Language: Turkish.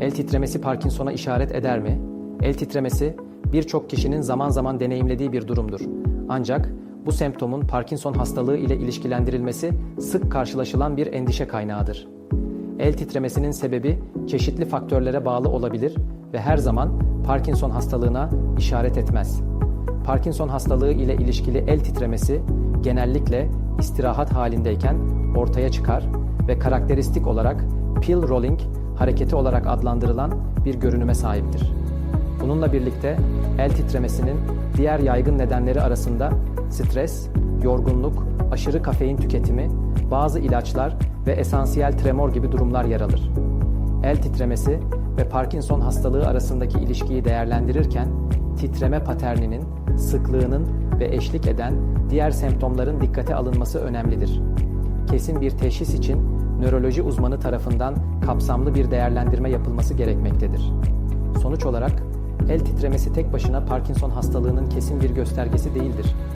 El titremesi Parkinson'a işaret eder mi? El titremesi birçok kişinin zaman zaman deneyimlediği bir durumdur. Ancak bu semptomun Parkinson hastalığı ile ilişkilendirilmesi sık karşılaşılan bir endişe kaynağıdır. El titremesinin sebebi çeşitli faktörlere bağlı olabilir ve her zaman Parkinson hastalığına işaret etmez. Parkinson hastalığı ile ilişkili el titremesi genellikle istirahat halindeyken ortaya çıkar ve karakteristik olarak pill rolling hareketi olarak adlandırılan bir görünüme sahiptir. Bununla birlikte el titremesinin diğer yaygın nedenleri arasında stres, yorgunluk, aşırı kafein tüketimi, bazı ilaçlar ve esansiyel tremor gibi durumlar yer alır. El titremesi ve Parkinson hastalığı arasındaki ilişkiyi değerlendirirken titreme paterninin, sıklığının ve eşlik eden diğer semptomların dikkate alınması önemlidir. Kesin bir teşhis için nöroloji uzmanı tarafından kapsamlı bir değerlendirme yapılması gerekmektedir. Sonuç olarak el titremesi tek başına Parkinson hastalığının kesin bir göstergesi değildir.